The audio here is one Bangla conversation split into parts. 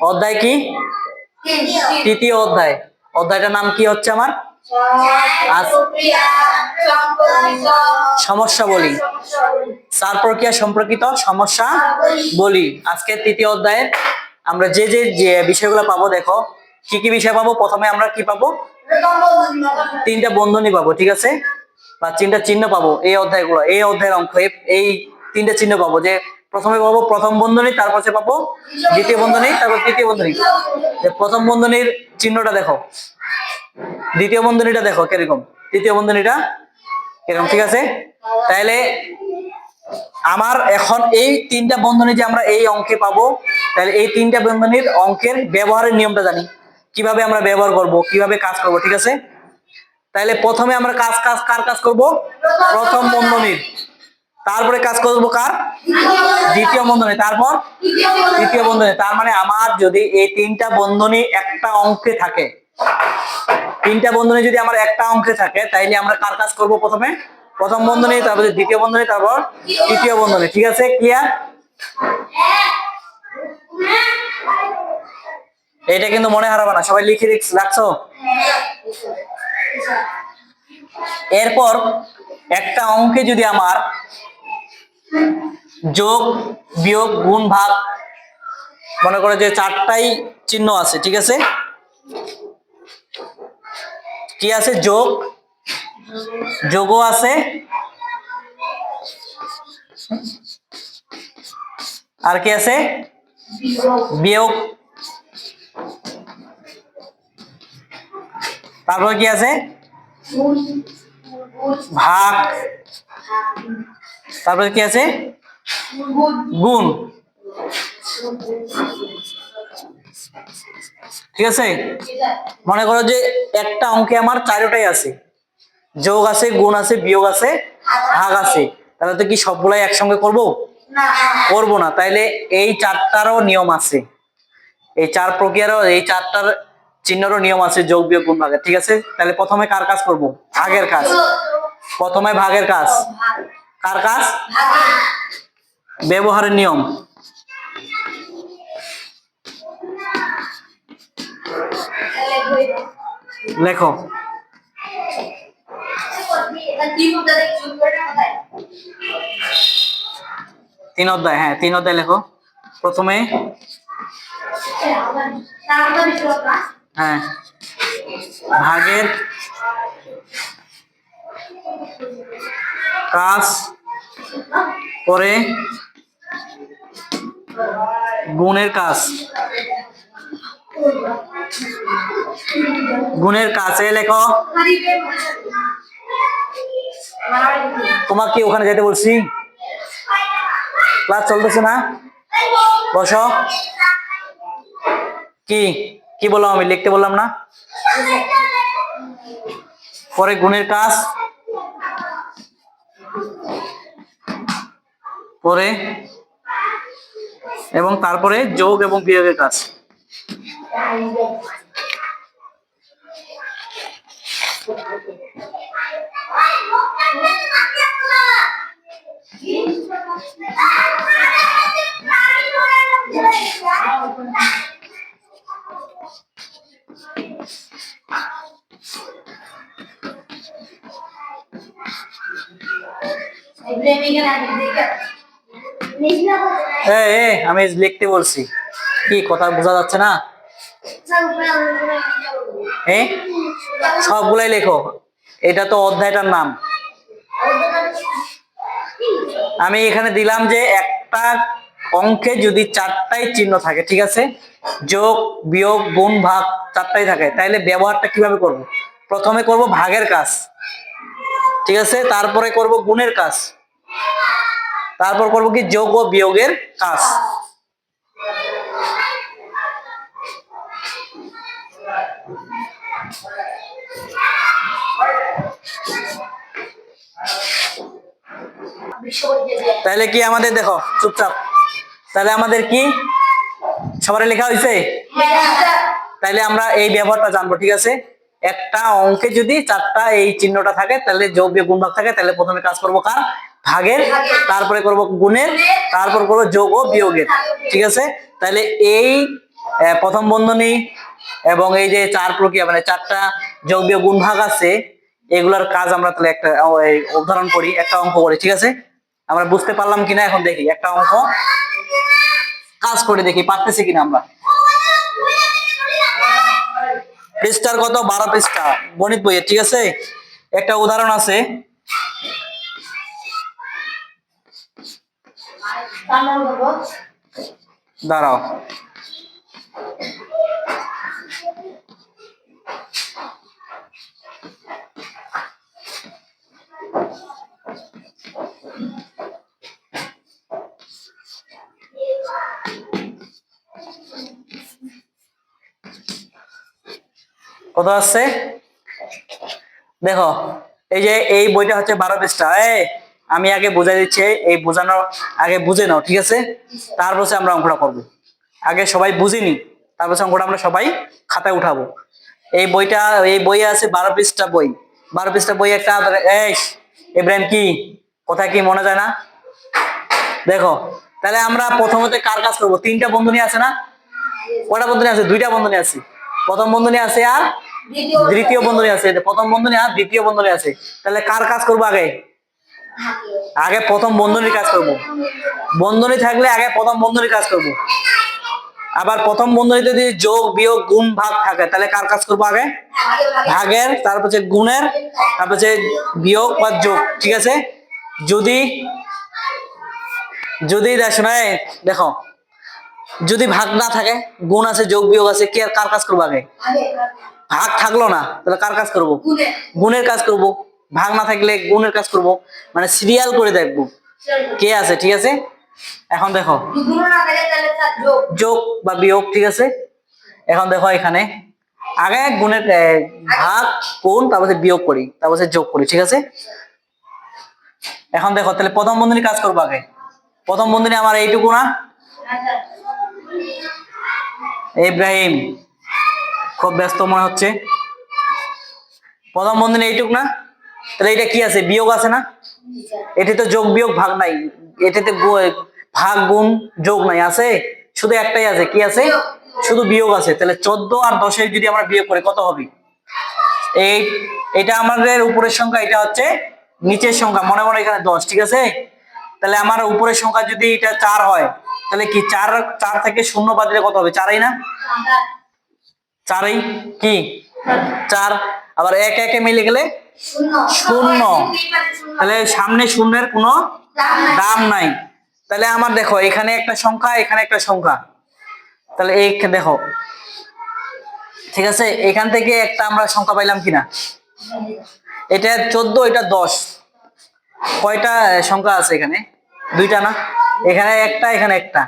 অধ্যায় কি? তৃতীয় অধ্যায়। অধ্যায়টার নাম কি হচ্ছে আমার? সমস্যা বলি। সার প্রক্রিয়া সম্পর্কিত? সমস্যা বলি। আজকে তৃতীয় অধ্যায়ে আমরা যে যে যে বিষয়গুলো পাবো, দেখো, কি কি বিষয় পাবো? প্রথমে আমরা কি পাবো? তিনটা বন্ধনী পাবো, ঠিক আছে? বা তিনটা চিহ্ন পাবো, এই অধ্যায়গুলো, এই অধ্যায়ের অঙ্ক এই- এই তিনটা চিহ্ন পাবো, যে প্রথমে পাবো প্রথম বন্ধনী তারপর পাবো দ্বিতীয় বন্ধনী তারপর তৃতীয় বন্ধনী। প্রথম বন্ধনীর চিহ্নটা দেখো। দ্বিতীয় বন্ধনীটা দেখো কীরকম। তৃতীয় বন্ধনীটা কীরকম, ঠিক আছে? তাহলে আমার এখন এই তিনটা বন্ধনী যে আমরা এই অঙ্কে পাবো তাহলে এই তিনটা বন্ধনীর অঙ্কের ব্যবহারের নিয়মটা জানি। কীভাবে আমরা ব্যবহার করব, কীভাবে কাজ করব, ঠিক আছে? তাহলে প্রথমে আমরা কাজ কাজ, কার কাজ করব? প্রথম বন্ধনীর। তারপরে কাজ করব কার? দ্বিতীয় বন্ধনী। তারপর? তৃতীয় বন্ধনী। তার মানে আমার যদি এই তিনটা বন্ধনী একটা অঙ্কে থাকে, তিনটা বন্ধনী যদি আমার একটা অঙ্কে থাকে, তাইলে আমরা কার কাজ করব প্রথমে? প্রথম বন্ধনী, তারপরে দ্বিতীয় বন্ধনী, তারপর তৃতীয় বন্ধনী। ঠিক আছে? ক্লিয়ার এটা কিন্তু মনে হারাবে না। সবাই লিখে রাখছো? এরপর একটা অঙ্কে যদি আমার যোগ, বিয়োগ, গুণ, ভাগ, মনে করো যে চারটাই চিহ্ন আছে, ঠিক আছে? কি আছে? যোগ, যোগও আছে। আর কি আছে? বিয়োগ। তারপর কি আছে? ভাগ। তারপরে কি আছে? গুণ। ঠিক আছে? মনে করো যে একটা অঙ্কে আমার চারোটাই আছে। যোগ আছে গুণ আছে বিয়োগ আছে ভাগ আছে। তাহলে তো কি সবগুলাই একসঙ্গে করব? করব না। তাইলে এই চারটারও নিয়ম আছে। এই চার প্রক্রিয়ারও এই চারটার চিহ্নেরও নিয়ম আছে যোগ বিয়োগ গুণ ভাগের। ঠিক আছে? তাহলে প্রথমে কার কাজ করব? ভাগের কাজ। প্রথমে ভাগের কাজ। কার কাজ ব্যবহারের নিয়ম লেখো তিন অধ্যায় হ্যাঁ তিন অধ্যায় লেখো প্রথমে হ্যাঁ ভাগের কাজ পরে গুণের কাজ। গুণের কাছে লেখো। তোমাকে ওখানে যেতে বলছি। ক্লাস চলতেছে না? বসো। কি? কি বললাম আমি? লিখতে বললাম না? পরে গুণের কাজ। পরে এবং তারপরে যোগ এবং বিয়োগের কাজ। এ আমি লিখতে বলছি। কি, কথা বোঝা যাচ্ছে না? সবগুলাই লেখো। এটা তো অধ্যায়টার নাম। আমি এখানে দিলাম যে একটা অঙ্কে যদি চারটাই চিহ্ন থাকে, ঠিক আছে? যোগ, বিয়োগ, গুণ, ভাগ চারটাই থাকে, তাইলে ব্যবহারটা কীভাবে করব? প্রথমে করব ভাগের কাজ, ঠিক আছে? তারপরে করব গুণের কাজ। তারপর করব কি? যোগ ও বিয়োগের কাজ। তাহলে কি আমাদের, দেখো, চুপচাপ। তাহলে আমাদের কি? সবার লেখা হয়েছে তাহলে আমরা এই ব্যবহারটা জানব, ঠিক আছে? একটা অঙ্কে যদি চারটা এই চিহ্নটা থাকে, তাহলে যোগ বিয়োগ গুণ ভাগ থাকে, তাহলে প্রথমে কাজ করব কার? ভাগের, তারপরে করব গুণের, তারপর করব যোগ ও বিয়োগের, ঠিক আছে? তাহলে এই প্রথম বন্ধনী এবং এই যে চার প্রক্রিয়া মানে চারটা যোগ, বিয়োগ, গুণ ভাগ আছে, এগুলার কাজ আমরা তাহলে একটা উদাহরণ করি, একটা অঙ্ক করি, ঠিক আছে? আমরা বুঝতে পারলাম কিনা এখন দেখি, একটা অঙ্ক কাজ করে দেখি, পারতেছি কিনা আমরা? পৃষ্ঠার কত? বারো পৃষ্ঠা, গণিত বইয়ের, ঠিক আছে? একটা উদাহরণ আছে দাঁড়াও। কত আছে দেখো এই যে এই বইটা হচ্ছে বারো পৃষ্ঠা এই আমি আগে বুঝাই দিচ্ছি এই বোঝানোর আগে বুঝে নাও ঠিক আছে? তারপর আমরা অঙ্কটা করব। আগে সবাই বুঝিনি তারপর অঙ্কটা আমরা সবাই খাতায় উঠাবো। এই বইটা এই বইয়ে আছে বারো পৃষ্ঠা বই। বারো পৃষ্ঠা বই একটা এই ইব্রাহিম কি? কোথায় কি মনে যায় না? দেখো তাহলে আমরা প্রথমত কার কাজ করব? তিনটা বন্ধনী আছে না? কটা বন্ধনী আছে? দুইটা বন্ধনী আছে। প্রথম বন্ধনী আছে আর দ্বিতীয় বন্ধনী আছে। প্রথম বন্ধনী আর দ্বিতীয় বন্ধনী আছে। তাহলে কার কাজ করব আগে? আগে প্রথম বন্ধনীর কাজ করব। বন্ধনী থাকলে আগে প্রথম বন্ধনীর কাজ করব। আবার প্রথম বন্ধনীতে যদি যোগ বিয়োগ গুণ ভাগ থাকে তাহলে কার কাজ করব আগে? ভাগের তারপর হচ্ছে গুণের তারপর হচ্ছে বিয়োগ বা যোগ ঠিক আছে? যদি যদি দেখো না দেখো যদি ভাগ না থাকে গুণ আছে যোগ বিয়োগ আছে কে আর কার কাজ করব আগে? ভাগ থাকল না তাহলে কার কাজ করব? গুণের কাজ করব। ভাগ না থাকলে গুণের কাজ করব। মানে সিরিয়াল করে দেখব। কে আছে, ঠিক আছে? এখন দেখো। যোগ বা বিয়োগ, ঠিক আছে? এখন দেখো এখানে। আগে গুণের ভাগ গুণ তারপর বিয়োগ করি, তারপর যোগ করি, ঠিক আছে? এখন দেখো, তাহলে প্রথম বন্ধনী কাজ করব আগে। প্রথম বন্ধনী আমার এইটুকু না? ইব্রাহিম। খুব ব্যস্ত মনে হচ্ছে। প্রথম বন্ধনী এইটুক না? তাহলে এটা কি আছে? বিয়োগ আছে না? এটি তো যোগ বিয়োগ ভাগ নাই। এটাতে ভাগ গুণ যোগ নাই। আছে? শুধু একটাই আছে। কি আছে? শুধু বিয়োগ আছে। তাহলে চোদ্দ আর দশের যদি আমরা বিয়োগ করি কত হবে? এই এটা আমাদের উপরের সংখ্যা এটা হচ্ছে নিচের সংখ্যা। মনে মনে এখানে দশ ঠিক আছে? তাহলে আমার উপরের সংখ্যা যদি এটা চার হয় তাহলে কি চার চার থেকে শূন্য বাদ দিলে কত হবে? চারই না? চারই? কি? চার। আবার এক একে মিলে গেলে শূন্য। তাহলে সামনে শূন্যের কোনো দাম নাই। তাহলে আমার দেখো, এখানে একটা সংখ্যা, এখানে একটা সংখ্যা। তাহলে এই দেখো। ঠিক আছে? এখান থেকে একটা আমরা সংখ্যা পাইলাম কিনা? এটা চোদ্দ, এটা দশ। কয়টা সংখ্যা আছে এখানে? দুইটা না? এখানে একটা এখানে একটা।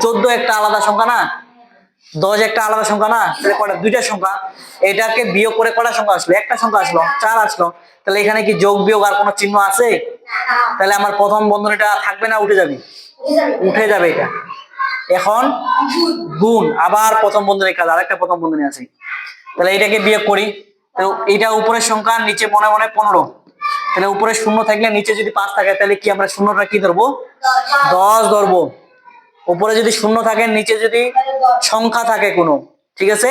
চোদ্দ একটা আলাদা সংখ্যা না? দশ একটা আলাদা সংখ্যা না? কটা দুইটা সংখ্যা। এটাকে বিয়োগ করে কটা সংখ্যা আসলো? একটা সংখ্যা আসলো, চার আসলো। তাহলে এখানে কি যোগ, বিয়োগ আর কোনো চিহ্ন আছে? তাহলে আমার প্রথম বন্ধনীটা থাকবে না, উঠে যাবে? উঠে যাবে এটা। এখন গুণ, আবার প্রথম বন্ধনীর কাজ, আরেকটা প্রথম বন্ধনী আছে। তাহলে এটাকে বিয়োগ করি। তো এটা উপরের সংখ্যা, নিচে মনে মনে পনেরো। তাহলে উপরে শূন্য থাকলে নিচে যদি পাঁচ থাকে, তাহলে কি আমরা শূন্যটা কি ধরবো? দশ ধরবো। উপরে যদি শূন্য থাকে নিচে যদি সংখ্যা থাকে কোনো ঠিক আছে?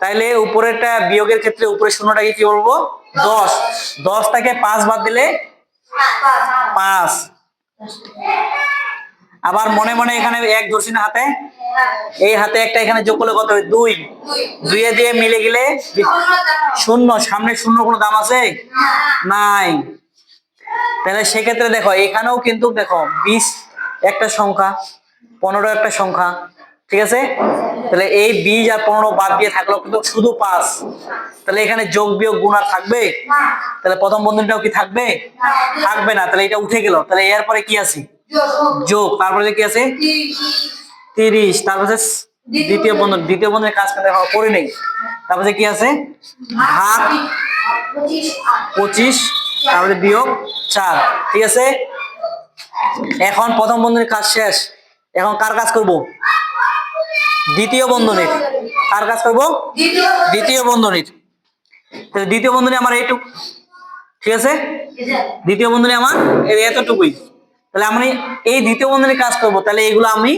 তাইলে উপরেরটা বিয়োগের ক্ষেত্রে উপরে শূন্যটাকে কি বলব? দশ। দশ থেকে পাঁচ বাদ দিলে পাঁচ। আবার মনে মনে এখানে এক ধরছি না হাতে? এই হাতে একটা এখানে যোগ করলে কত হবে দুই। দুইয়ে দিয়ে মিলে গেলে শূন্য। সামনে শূন্য কোনো দাম আছে? নাই। তাহলে সেক্ষেত্রে দেখো এখানেও কিন্তু দেখো বিশ একটা সংখ্যা, পনেরো একটা সংখ্যা, ঠিক আছে? তাহলে এই বিশ আর পনেরো বাদ দিয়ে থাকল কিন্তু শুধু পাঁচ। তাহলে এখানে যোগ বিয়োগ গুণ আর থাকবে? তাহলে প্রথম বন্ধনটাও কি থাকবে? থাকবে না, তাহলে এটা উঠে গেল। তাহলে এরপরে কি আছে? যোগ। তারপরে কি আছে? তিরিশ। তারপরে দ্বিতীয় বন্ধন। দ্বিতীয় বন্ধনের কাজ করতে হয় করে নেই। তারপরে কি আছে? ভাগ পঁচিশ তারপরে বিয়োগ চার। ঠিক আছে? এখন প্রথম বন্ধনের কাজ শেষ। এখন কার কাজ করব? দ্বিতীয় বন্ধনীর। কার কাজ করব? দ্বিতীয় বন্ধনীর। দ্বিতীয় বন্ধনী আমার এইটুক। ঠিক আছে? দ্বিতীয় বন্ধনী আমার এতটুকুই। তাহলে আমি এই দ্বিতীয় বন্ধনী কাজ করব। তাহলে এগুলো আমি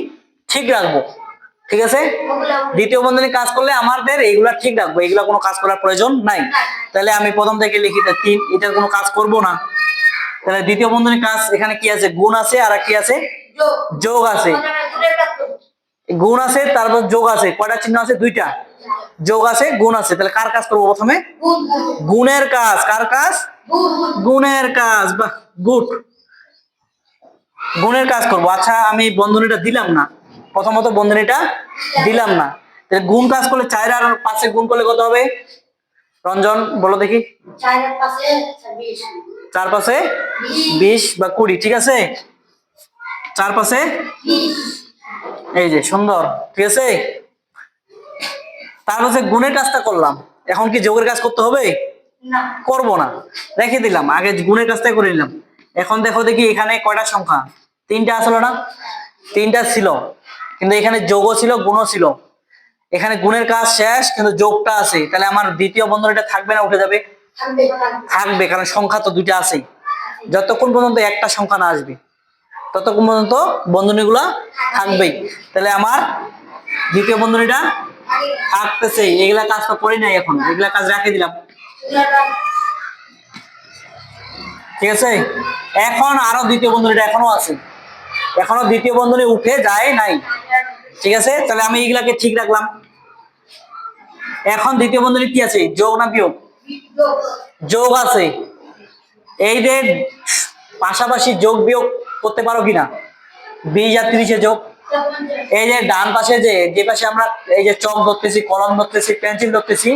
ঠিক রাখব। ঠিক আছে? দ্বিতীয় বন্ধনী কাজ করলে আমাদের এইগুলা ঠিক রাখব। এগুলা কোনো কাজ করার প্রয়োজন নাই। তাহলে আমি প্রথম থেকে লিখি তিন, এটার কোনো কাজ করব না। তাহলে দ্বিতীয় বন্ধনী কাজ এখানে কি আছে? গুণ আছে আর কি আছে? যোগ। আছে। গুণ আছে তারপর যোগ আছে। কয়টা চিহ্ন আছে? দুইটা। যোগ আছে গুণ আছে। তাহলে কার কাজ করব প্রথমে? গুণের কাজ। কার কাজ? গুণের কাজ। বাহ গুড। গুণের কাজ করব। আচ্ছা আমি বন্ধনীটা দিলাম না। প্রথমত বন্ধনীটা দিলাম না। তাহলে গুণ কাজ করলে চার আর পাঁচে গুণ করলে কত হবে? রঞ্জন বলো দেখি। চার পাশে বিশ বা কুড়ি ঠিক আছে? চার পাশে এই যে সুন্দর ঠিক আছে? তার পাশে গুণের কাজটা করলাম। এখন কি যোগের কাজ করতে হবে? করব না। রেখে দিলাম আগে গুণের কাজটাই করে নিলাম। এখন দেখো দেখি এখানে কয়টা সংখ্যা? তিনটা আসলো না? তিনটা ছিল। কিন্তু এখানে যোগও ছিল গুণও ছিল। এখানে গুণের কাজ শেষ কিন্তু যোগটা আছে। তাহলে আমার দ্বিতীয় বন্ধনীটা থাকবে না উঠে যাবে। থাকবে, কারণ সংখ্যা তো দুইটা আছেই। যতক্ষণ পর্যন্ত একটা সংখ্যা না আসবে, ততক্ষণ পর্যন্ত বন্ধনীগুলা থাকবেই। তাহলে আমার দ্বিতীয় বন্ধনীটা থাকতেছে, এগুলা কাজ তো করি নাই এখন, এগুলা কাজ রাখে দিলাম। ঠিক আছে? এখন আরও দ্বিতীয় বন্ধনীটা এখনও আছে। এখনও দ্বিতীয় বন্ধনী উঠে যায় নাই। ঠিক আছে? তাহলে আমি এগুলাকে ঠিক রাখলাম। এখন দ্বিতীয় বন্ধনী কি আছে? যোগ না বিয়োগ? যোগ আছে। এই যে পাশাপাশি যোগ বিয়োগ করতে পারো কিনা? বিশ আর তিরিশে যোগ। এই যে ডান পাশে যে যে পাশে আমরা এই যে চক ধরতেছি, কলম ধরতেছি, পেন্সিল ধরতেছি,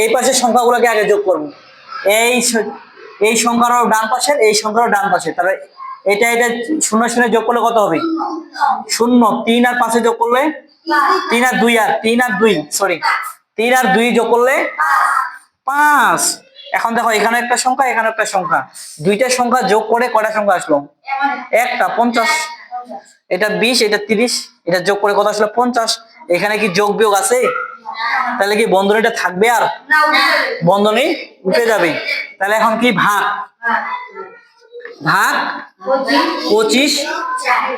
এই পাশের সংখ্যাগুলোকে আগে যোগ করব। এই এই সংখ্যারও ডান পাশের, এই সংখ্যারও ডান পাশে তাহলে এটা এটা শূন্য শূন্য যোগ করলে কত হবে? শূন্য। তিন আর পাশে যোগ করলে? তিন আর দুই আর, তিন আর দুই সরি তিন আর দুই যোগ করলে? পাঁচ। এখন দেখো, এখানে একটা সংখ্যা, এখানে একটা সংখ্যা। দুইটা সংখ্যা যোগ করে কয়টা সংখ্যা আসলো? একটা, পঞ্চাশ। এটা বিশ, এটা তিরিশ। এটা যোগ করে কত আসলো? পঞ্চাশ। এখানে কি যোগ বিয়োগ আছে? তাহলে কি বন্ধনীটা থাকবে আর? বন্ধনী উঠে যাবে। তাহলে এখন কি ভাগ? ভাগ পঁচিশ,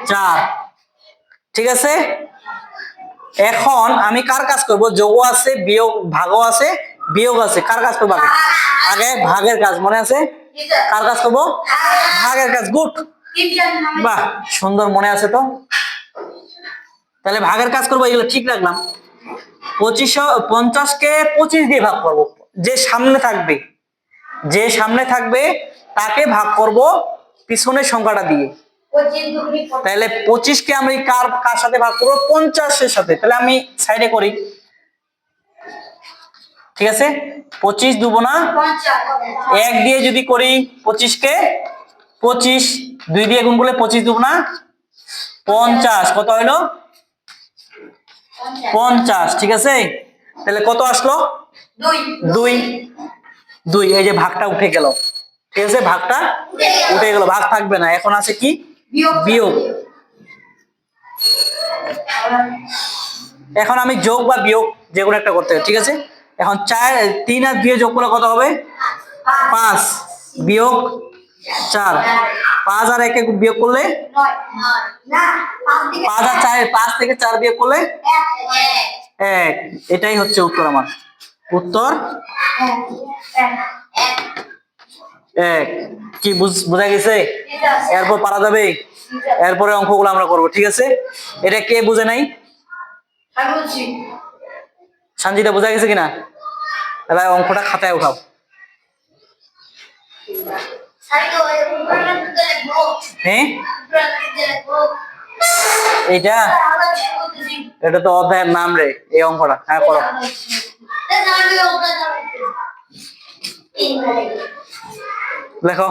চার। ঠিক আছে? এখন আমি কার কাজ করব? যোগও আছে, বিয়োগ, ভাগও আছে বিয়োগ আছে। কার কাজ করব আগে? আগে ভাগের কাজ, মনে আছে? কার কাজ করব? ভাগের কাজ, গুড। বাহ, সুন্দর, মনে আছে তো? তাহলে ভাগের কাজ করব, এগুলো ঠিক রাখলাম। পঁচিশ পঞ্চাশকে পঁচিশ দিয়ে ভাগ করব। যে সামনে থাকবে, যে সামনে থাকবে, তাকে ভাগ করব পিছনের সংখ্যাটা দিয়ে। তাহলে পঁচিশকে আমি কার কার সাথে ভাগ করব? পঞ্চাশের সাথে। তাহলে আমি সাইডে করি। ঠিক আছে? পঁচিশ দুবো না এক দিয়ে যদি করি পঁচিশকে পঁচিশ দুই দিয়ে গুণ করলে পঁচিশ দুবো না পঞ্চাশ। কত হইল? পঞ্চাশ ঠিক আছে? তাহলে কত আসলো? দুই। দুই। এই যে ভাগটা উঠে গেল। ঠিক আছে? ভাগটা উঠে গেল। ভাগ থাকবে না। এখন আছে কি? বিয়োগ। এখন আমি যোগ বা বিয়োগ যে কোনো একটা করতে হবে ঠিক আছে? এখন চার, তিন আর দুই যোগ করলে কত হবে? পাঁচ। বিয়োগ চার। পাঁচ আর একে বিয়োগ করলে? পাঁচ আর চার পাঁচ থেকে চার বিয়োগ করলে? এক। এটাই হচ্ছে উত্তর আমার। উত্তর? এক। কি বুঝ- বোঝা গেছে? এরপর পারা যাবে। এরপরে অঙ্কগুলো আমরা করব, ঠিক আছে? এটা কে বুঝে নাই? সানজিদা বোঝা গেছে কিনা? এবার অঙ্কটা খাতায় উঠাও। হ্যাঁ এইটা? এটা তো অধ্যায়ের নাম রে, এই অঙ্কটা হ্যাঁ করো লেখো।